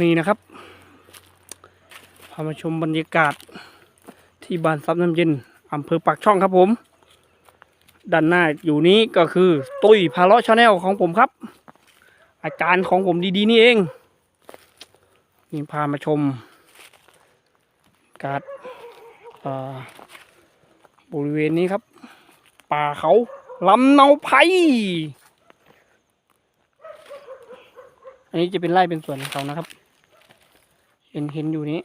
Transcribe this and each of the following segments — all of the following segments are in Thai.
นี่นะครับพามาชมบรรยากาศที่บ้านซับน้ำเย็นอำเภอปากช่องครับผม ด้านหน้าอยู่นี้ก็คือตุ้ยพาเลาะชาแนลของผมครับ อาจารย์ของผมดีๆนี่เองนี่พามาชม การบริเวณนี้ครับ ป่าเขาลำเนาไพรอันนี้จะเป็นไร่เป็นสวนของเขานะครับ เห็นเห็นอยู่นี้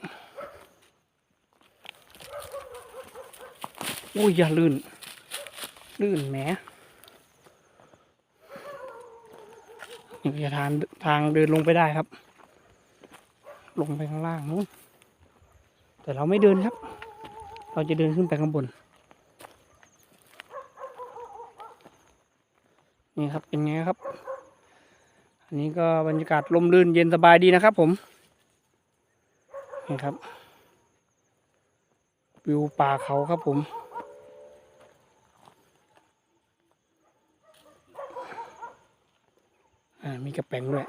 อุ้ยอย่าลื่น ลื่นแหมนี่จะทางทางเดินลงไปได้ครับ ลงไปข้างล่างนู้นแต่เราไม่เดินครับ เราจะเดินขึ้นไปข้างบน นี่ครับเป็นไงครับ อันนี้ก็บรรยากาศลมลื่นเย็นสบายดีนะครับผม นี่ครับ วิวป่าเขาครับผม มีกระแปงด้วย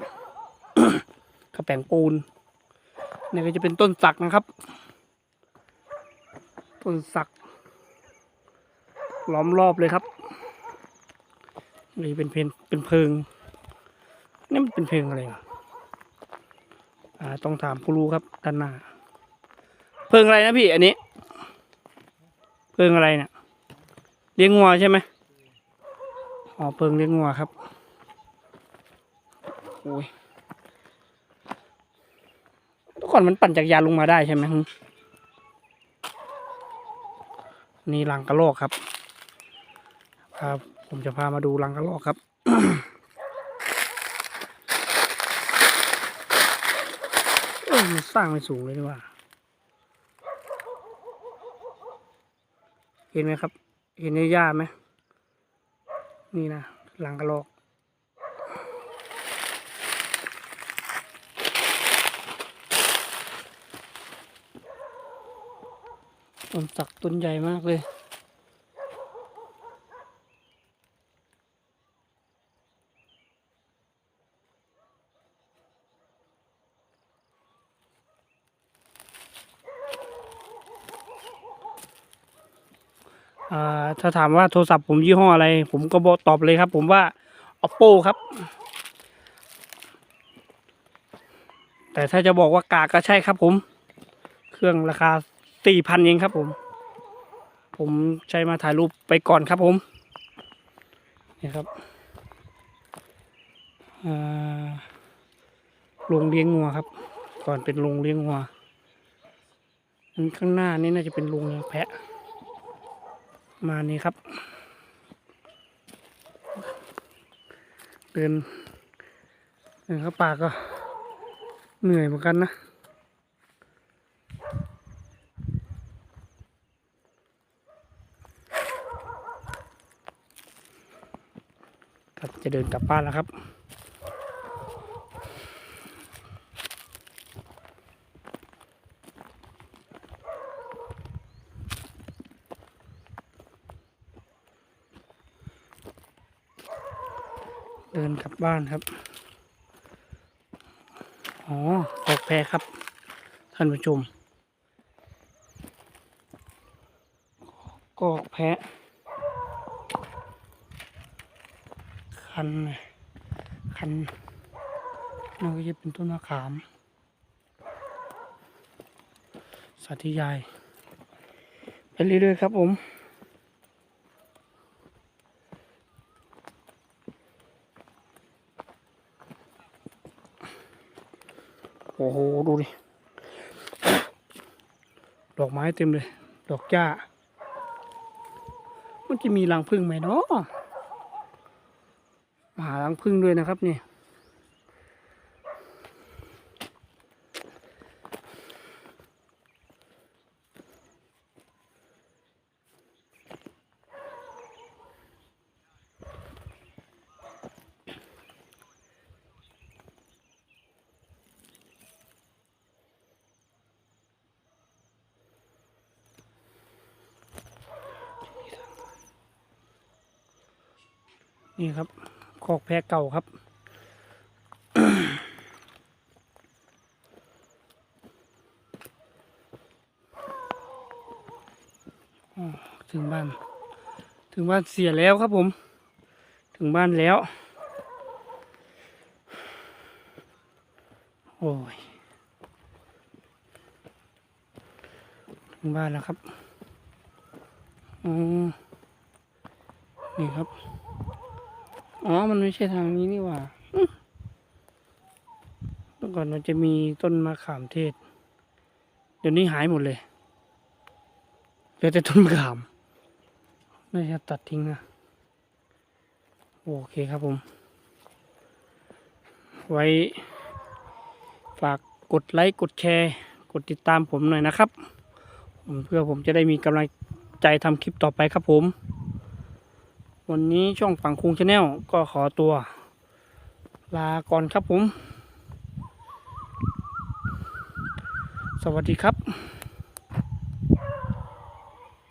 กระแปงปูน นี่ก็จะเป็นต้นสักนะครับ ต้นสัก ล้อมรอบเลยครับนี่เป็นเพลงเป็นเพิง นี่มันเป็นเพลงอะไรอะอ่าต้องถามผู้รู้ครับด้านหน้า เพิงอะไรนะพี่อันนี้ เพิงอะไรเนี่ยเลี้ยงงัวใช่ไหมอ๋อเพิงเลี้ยงงัวครับโอ้ยเมื่อก่อนมันปั่นจักรยานลงมาได้ใช่ไหมฮึนี่รังกระโลกครับครับผมจะพามาดูรังกระโลกครับเอ้ยมันสร้างไม่สูงเลยดีกว่า เห็นไหมครับ เห็นในหญ้าไหมนี่นะหลังกระโหลกต้นสักต้นใหญ่มากเลย ถ้าถามว่าโทรศัพท์ผมยี่ห้ออะไร ผมก็บอกตอบเลยครับ ผมว่า oppo ครับ แต่ถ้าจะบอกว่ากากก็ใช่ครับผม เครื่องราคาสี่พันเองครับผม ผมใช้มาถ่ายรูปไปก่อนครับผมนี่ครับโรงเลี้ยงงัวครับ ก่อนเป็นโรงเลี้ยงงัวอันข้างหน้านี่น่าจะเป็นโรงเลี้ยงแพะ มานี่ครับ เดินเดินเข้าป่าก็เหนื่อยเหมือนกันนะครับจะเดินกลับบ้านแล้วครับ เดินกลับบ้านครับ อ๋อออกแพครับ ท่านผู้ชมกออกแพะคัน คันนั่นก็จะเป็นต้นมะขาม สาธิยาย ไปเรื่อยๆครับผม โอ้โห ดูดิ ดอกไม้เต็มเลย ดอกจ้า มันจะมีรังผึ้งไหมเนาะมาหารังพึ่งด้วยนะครับนี่ นี่ครับคอกแพะเก่าครับ ถึงบ้าน ถึงบ้านเสียแล้วครับผม ถึงบ้านแล้ว โอ้ย ถึงบ้านแล้วครับ อ๋อ นี่ครับ อ๋อ มันไม่ใช่ทางนี้นี่หว่าอื้อเมื่อก่อนมันจะมีต้นมะขามเทศ เดี๋ยวนี้หายหมดเลยเหลือแต่ต้นมะขาม น่าจะตัดทิ้งนะ โอเคครับผม ไว้ ฝากกดไลค์ กดแชร์ กดติดตามผมหน่อยนะครับผมเพื่อผมจะได้มีกำลังใจทำคลิปต่อไปครับผม วันนี้ช่องฝั่งคุงชาแนลก็ขอตัว ลาก่อนครับผม สวัสดีครับ